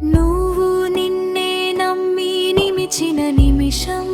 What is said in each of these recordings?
నువ్వు నిన్నే నమ్మి నిమిచిన నిమిషం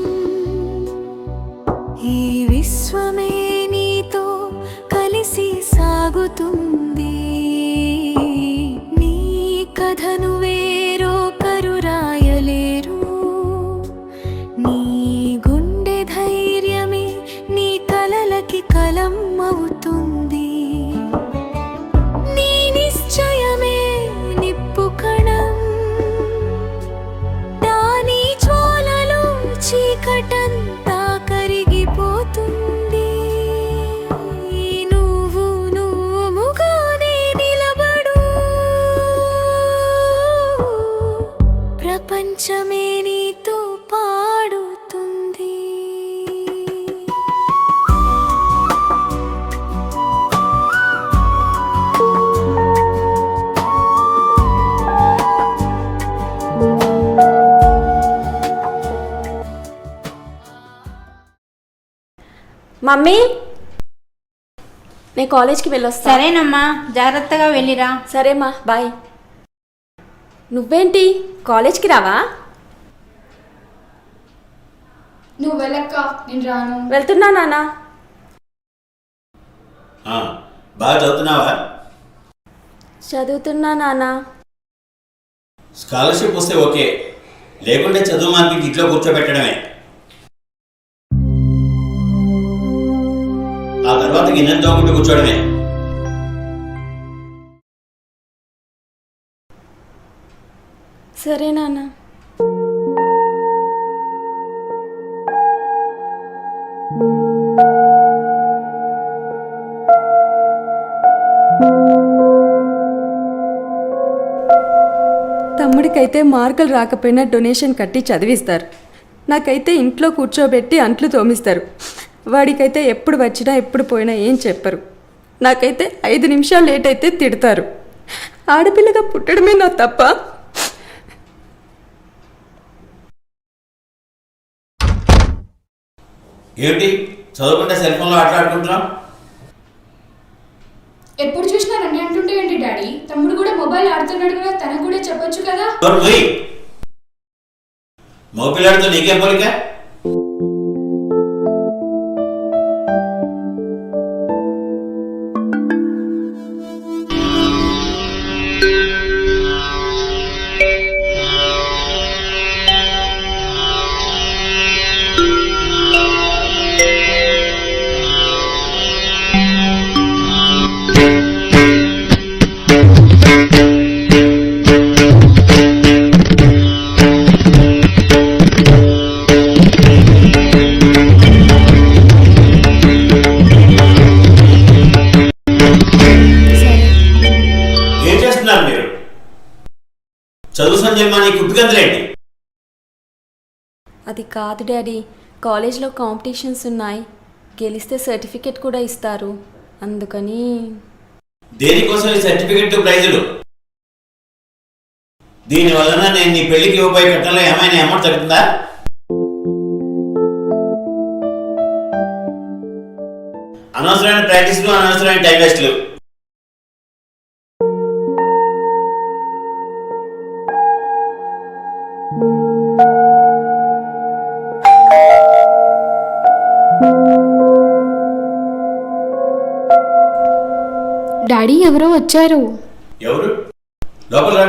మమ్మీ నేను కాలేజ్కి వెళ్ళొస్తా. సరేనమ్మా జాగ్రత్తగా వెళ్ళిరా. సరేమ్మా బాయ్. నువ్వేంటి కాలేజ్కి రావా? నువ్వు వెళ్ళక్క నేను రాను. వెళ్తున్నా నాన్న. ఆ, బాగా చదువుతున్నావా? చదువుతున్నా నాన్న. స్కాలర్షిప్ వస్తే ఓకే. లేకుంటే చదువు మానికి ఇంట్లో కూర్చోబెట్టడమే. తర్వాత గిన్నె తోముకుంటూ కూర్చోడమే సరే నాన్న. తమ్ముడికైతే మార్కులు రాకపోయినా డొనేషన్ కట్టి చదివిస్తారు. నాకైతే ఇంట్లో కూర్చోబెట్టి అంట్లు తోమిస్తారు. వాడికైతే ఎప్పుడు వచ్చినా ఎప్పుడు పోయినా ఏం చెప్పరు. నాకైతే ఐదు నిమిషాలు లేట్ అయితే తిడతారు. ఆడపిల్లగా పుట్టడమే నా తప్ప. ఏమిటి? చదువుకుంటే సెల్ ఫోన్లో ఆటలాడుకుంటున్నాం ఎప్పుడు చూసినా నన్ను అంటుంటే ఏంటి డాడీ? తమ్ముడు కూడా మొబైల్ ఆడుతున్నాడు కూడా తనకు కూడా చెప్పొచ్చు కదా? మగ పిల్లాడితో నీకేం పోలిక? చదువు అది కాదు డాడీ. కాలేజ్లో కాంపిటీషన్స్ ఉన్నాయి. గెలిస్తే సర్టిఫికేట్ కూడా ఇస్తారు. అందుకని దేనికోసం ఈ సర్టిఫికెట్ ప్రైజులు? దీని వలన నేను నీ పెళ్ళికి ఇవ్వబోయే కట్టంలో ఏమైనా అమౌంట్ తగ్గుతుందా అనవసరమైన ప్రాక్టీస్లు అనవసరమైన టైం వేస్ట్లు. డాడీ ఎవరో వచ్చారు ఎవరు లోపల రా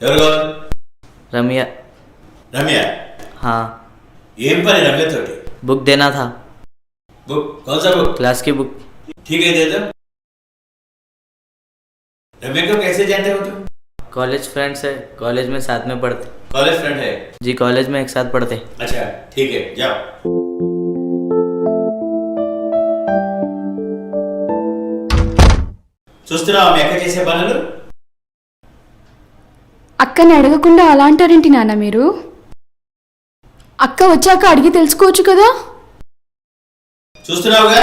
ఎవరు కావాలి रमिया రమ్య हाँ ఏం పని రమ్యతోటి बुक देना था బుక్ कौन सा बुक क्लास की बुक ठीक है दे दो रम्या को कैसे जानते हो तुम कॉलेज फ्रेंड्स है कॉलेज में साथ में पढ़ते कॉलेज फ्रेंड है जी कॉलेज में एक साथ पढ़ते अच्छा ठीक है जाओ చూస్తున్నావా మీ అక్క చేసే పనులు? అక్కని అడగకుండా అలా అంటారేంటి నాన్న మీరు? అక్క వచ్చాక అడిగి తెలుసుకోవచ్చు కదా? చూస్తున్నావుగా?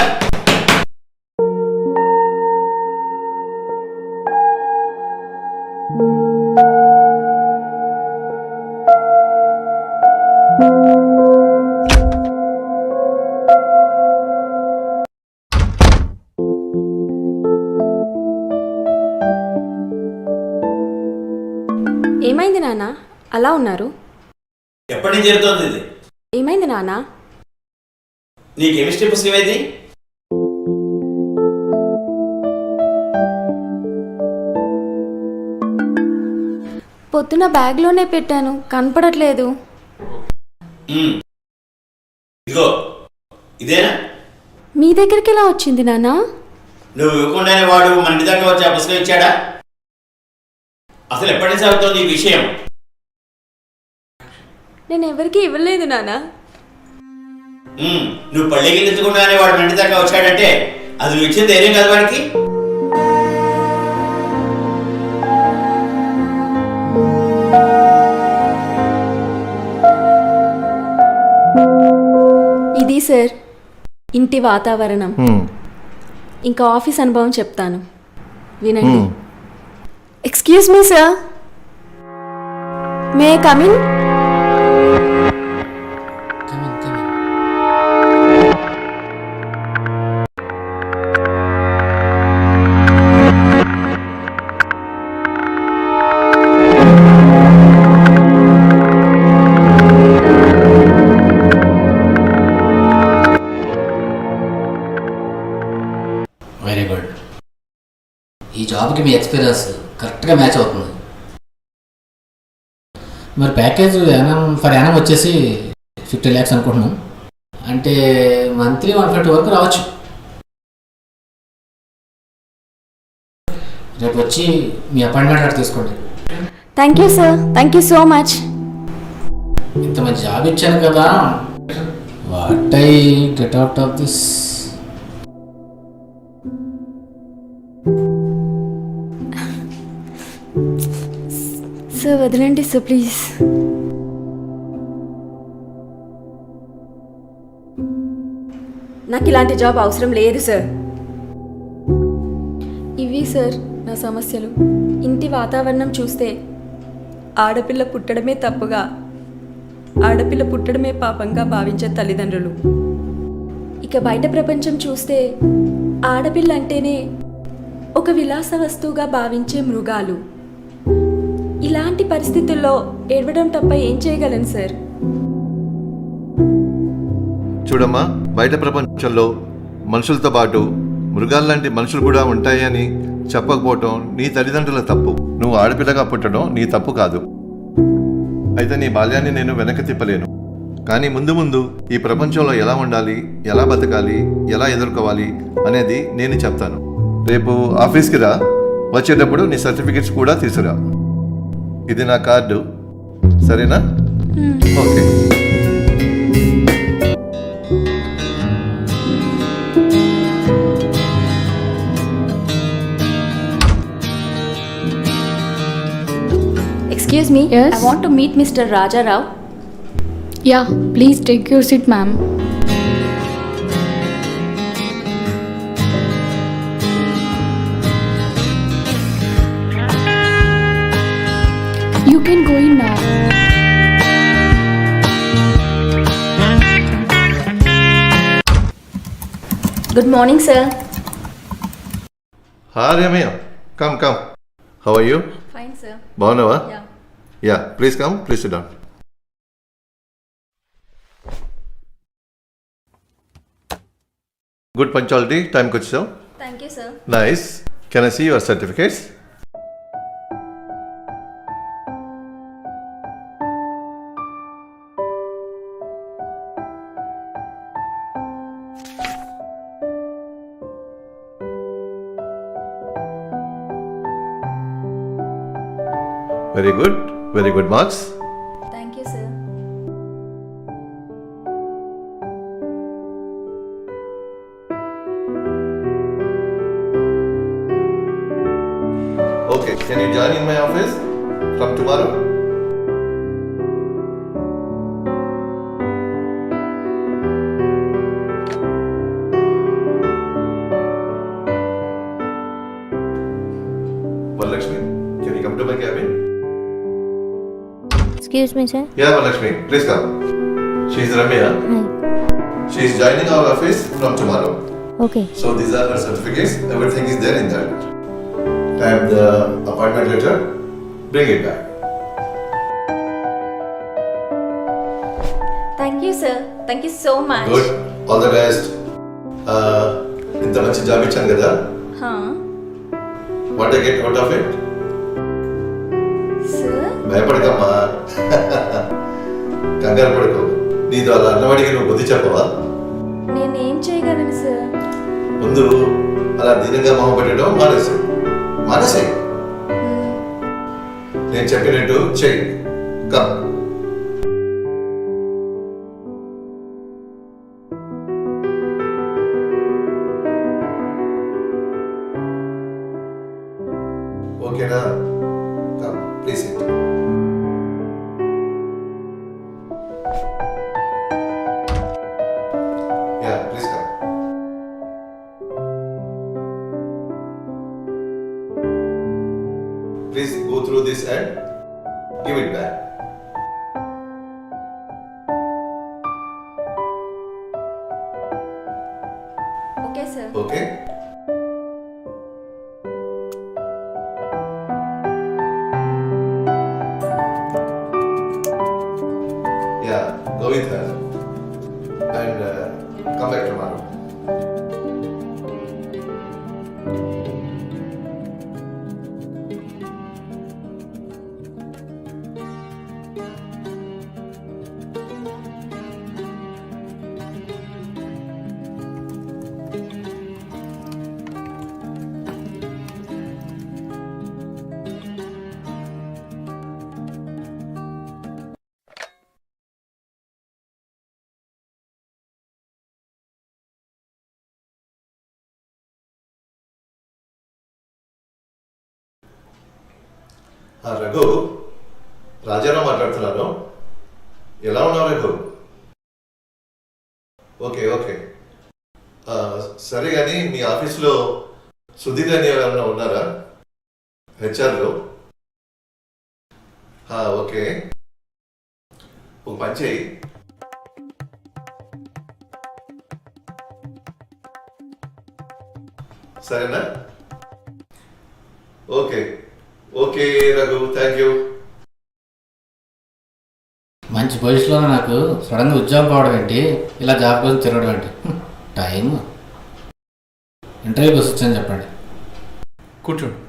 జరుగుతోంది ఇది. ఏమైంది నాన్న? నీ కెమిస్ట్రీ పుస్తకం ఏది? పొద్దున బ్యాగ్లోనే పెట్టాను కనపడట్లేదు. ఇదిగో ఇదేనా? మీ దగ్గరికి ఎలా వచ్చింది నాన్న? నువ్వు ఇవ్వకుండానే వాడు మన దాకా వచ్చి ఆ పుస్తకం ఇచ్చాడా? అసలు ఎప్పటి నుంచి అవుతోంది ఈ విషయం? నేను ఎవరికి ఇవ్వలేదు నాన్న మ్మ్. నువ్వు పళ్ళకి ఎత్తుకుండానే వాడు ఇంటి దాకా వచ్చాడంటే అది నువ్వు ఇచ్చిన ధైర్యం కాదు వాడికి ఇది సార్ ఇంటి వాతావరణం హ్మ్. ఇంకా ఆఫీస్ అనుభవం చెప్తాను వినండి. Excuse me sir may come in experience కరెక్ట్గా మ్యాచ్ అవుతుంది. మరి ప్యాకేజ్ యానం ఫర్ యానం వచ్చేసి ఫిఫ్టీ ల్యాక్స్ అనుకుంటున్నాం. అంటే మంత్లీ వన్ ఫిఫ్టీ వరకు రావచ్చు. రేపు వచ్చి మీ అపాయింట్మెంట్ అక్కడ తీసుకోండి. Thank you sir thank you so much ఇంత మంచి జాబ్ ఇచ్చాను కదా. What I get out of this sir వదిలేండి సార్ ప్లీజ్. నాకు ఇలాంటి జాబ్ అవసరం లేదు సార్. ఇవి సార్ నా సమస్యలు. ఇంటి వాతావరణం చూస్తే ఆడపిల్ల పుట్టడమే తప్పుగా ఆడపిల్ల పుట్టడమే పాపంగా భావించే తల్లిదండ్రులు. ఇక బయట ప్రపంచం చూస్తే ఆడపిల్ల అంటేనే ఒక విలాస వస్తువుగా భావించే మృగాలు. ఇలాంటి పరిస్థితుల్లో ఏడవడం తప్ప ఏం చేయగలను సార్? చూడమ్మా బయట ప్రపంచంలో మనుషులతో పాటు మృగాల్లాంటి మనుషులు కూడా ఉంటాయని చెప్పకపోవటం నీ తల్లిదండ్రుల తప్పు. నువ్వు ఆడపిల్లగా పుట్టడం నీ తప్పు కాదు. అయితే నీ బాల్యాన్ని నేను వెనక్కి తిప్పలేను. కానీ ముందు ముందు ఈ ప్రపంచంలో ఎలా ఉండాలి ఎలా బతకాలి ఎలా ఎదుర్కోవాలి అనేది నేను చెప్తాను. రేపు ఆఫీస్కి రా వచ్చేటప్పుడు నీ సర్టిఫికెట్స్ కూడా తీసుకురా. ఇది నా కార్డు. సరేనా? Okay. Excuse me Yes? I want to meet mister Rajarao yeah please take your seat ma'am now. Good morning, sir. Hi, Ramya. Come, come. How are you? Fine, sir. Bhavanawa? Yeah. Yeah, please come. Please sit down. Good punctuality. Time, coach, sir. Thank you, sir. Nice. Can I see your certificates? Good very good marks thank Excuse me, sir. Yeah, Malakshmi, please come. She's Ramya. Hi. She's joining our office from tomorrow. Okay. So these are her certificates. Everything is there in that. Type the appointment letter. Bring it back. Thank you, sir. Thank you so much. Good all the best ఇంత మంచి job ఇచ్చాను get out of it? Sir. కంగారు పడుకో. నీతో అలా అన్నవాడికి నువ్వు బుద్ధి చెప్పవా? నేనేం చేయగలను సార్? ముందు అలా దీనంగా మొహం పెట్టడం మానేసి. మానేసే. నేను చెప్పినట్టు చెయ్యి. Come. Yeah Yeah, go with her and uh, come back tomorrow. Raghu Rajarao మాట్లాడుతున్నాను ఎలా ఉన్నావు రఘు? Okay okay. సరే కానీ మీ ఆఫీస్లో సుధీర్ అని ఎవరన్నా ఉన్నారా? హెచ్ఆర్లో? ఓకే. ఒక పని చేయి. సరేనా? Okay. Okay Raghu thank you మంచి పొజిషన్లో నాకు సడన్గా ఉద్యోగం పోవడం ఏంటి? ఇలా జాబ్ కోసం తిరగడం ఏంటి? టైం ఇంటర్వ్యూకి వచ్చాను చెప్పండి. కూర్చోండి.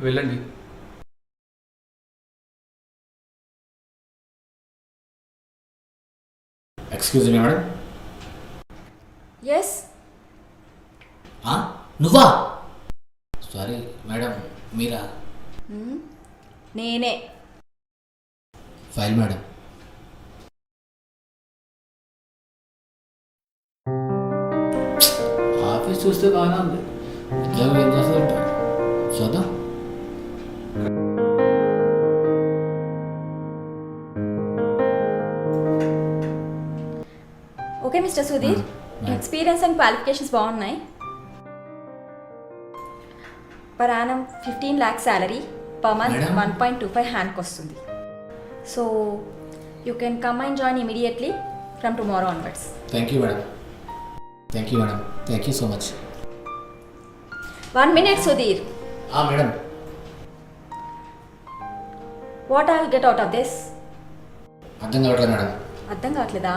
వెళ్ళండి. ఎక్స్క్యూజ్ మీ మేడం ఎస్ ఆ, నువ్వా? సారీ మేడం మీరా? నేనే. ఫైల్ మేడం ఆఫీస్ చూస్తే బాగానే ఉంది. ఉద్యోగం ఏం చేస్తుందంట? చూద్దాం. Mister Sudheer experience and qualifications బాగున్నాయి. Per annum fifteen lakh salary per month? One point two five హ్యాండ్కి వస్తుంది. So you can come and join immediately from tomorrow onwards thank you madam thank you madam thank you so much one minute Sudheer madam what I'll get out of this అర్థం కావట్లేదు madam అర్థం కావట్లేదా?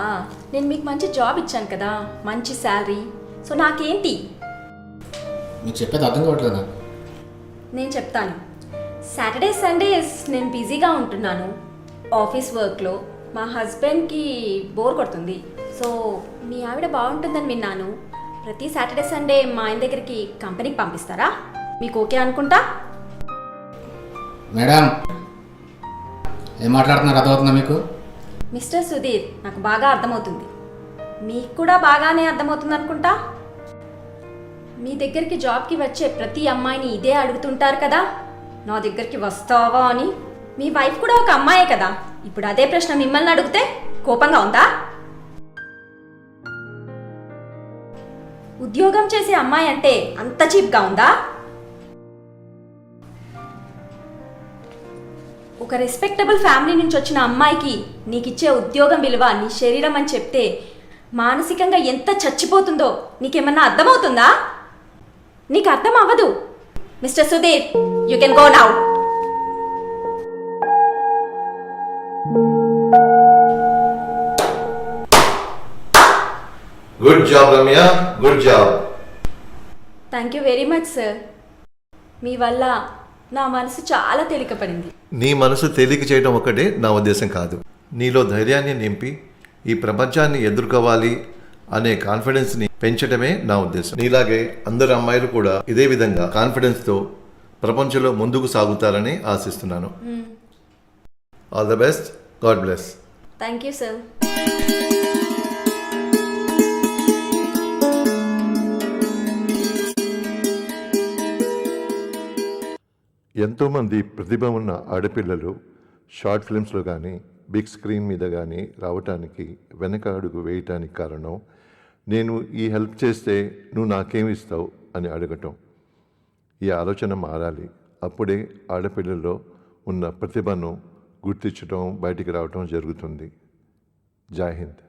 నేను మీకు మంచి job ఇచ్చాను కదా మంచి శాలరీ. సో నాకేంటి? మీకు చెప్పేది అర్థం కావట్లేదు నేను చెప్తాను. సాటర్డే సండేస్ నేను బిజీగా ఉంటున్నాను. ఆఫీస్ వర్క్లో మా హస్బెండ్కి బోర్ కొడుతుంది. సో మీ ఆవిడ బాగుంటుందని విన్నాను. ప్రతి సాటర్డే సండే మా ఆయన దగ్గరికి కంపెనీకి పంపిస్తారా? మీకు ఓకే అనుకుంటా? మేడం ఏం మాట్లాడుతున్నారు? అర్థమవుతుందా మీకు? మిస్టర్ సుధీర్ నాకు బాగా అర్థమవుతుంది. మీకు కూడా బాగానే అర్థమవుతుంది అనుకుంటా మీ దగ్గరికి జాబ్కి వచ్చే ప్రతి అమ్మాయిని ఇదే అడుగుతుంటారు కదా? నా దగ్గరికి వస్తావా అని? మీ వైఫ్ కూడా ఒక అమ్మాయే కదా? ఇప్పుడు అదే ప్రశ్న మిమ్మల్ని అడిగితే కోపంగా ఉందా? ఉద్యోగం చేసే అమ్మాయి అంటే అంత చీప్గా ఉందా? ఒక రెస్పెక్టబుల్ ఫ్యామిలీ నుంచి వచ్చిన అమ్మాయికి నీకు ఇచ్చే ఉద్యోగం విలువ నీ శరీరం అని చెప్తే మానసికంగా ఎంత చచ్చిపోతుందో నీకేమన్నా అర్థమవుతుందా? నీకు అర్థం అవ్వదు mister Sudheer you can go now good job Ramya good job thank you very much sir మీ వల్ల నా మనసు చాలా తేలికపడింది. నీ మనసు తేలిక చేయడం ఒకటే నా ఉద్దేశం కాదు. నీలో ధైర్యాన్ని నింపి ఈ ప్రపంచాన్ని ఎదుర్కోవాలి అనే కాన్ఫిడెన్స్ని పెంచడమే నా ఉద్దేశం. నీలాగే అందరు అమ్మాయిలు కూడా ఇదే విధంగా కాన్ఫిడెన్స్తో ప్రపంచంలో ముందుకు సాగుతారని ఆశిస్తున్నాను. All the best God bless thank you sir ఎంతోమంది ప్రతిభ ఉన్న ఆడపిల్లలు షార్ట్ ఫిల్మ్స్లో కానీ బిగ్ స్క్రీన్ మీద కానీ రావటానికి వెనక అడుగు వేయటానికి కారణం నేను ఈ హెల్ప్ చేస్తే నువ్వు నాకేమి ఇస్తావు? అని అడగటం. ఈ ఆలోచన మారాలి. అప్పుడే ఆడపిల్లల్లో ఉన్న ప్రతిభను గుర్తించడం బయటికి రావటం జరుగుతుంది. జాహింద్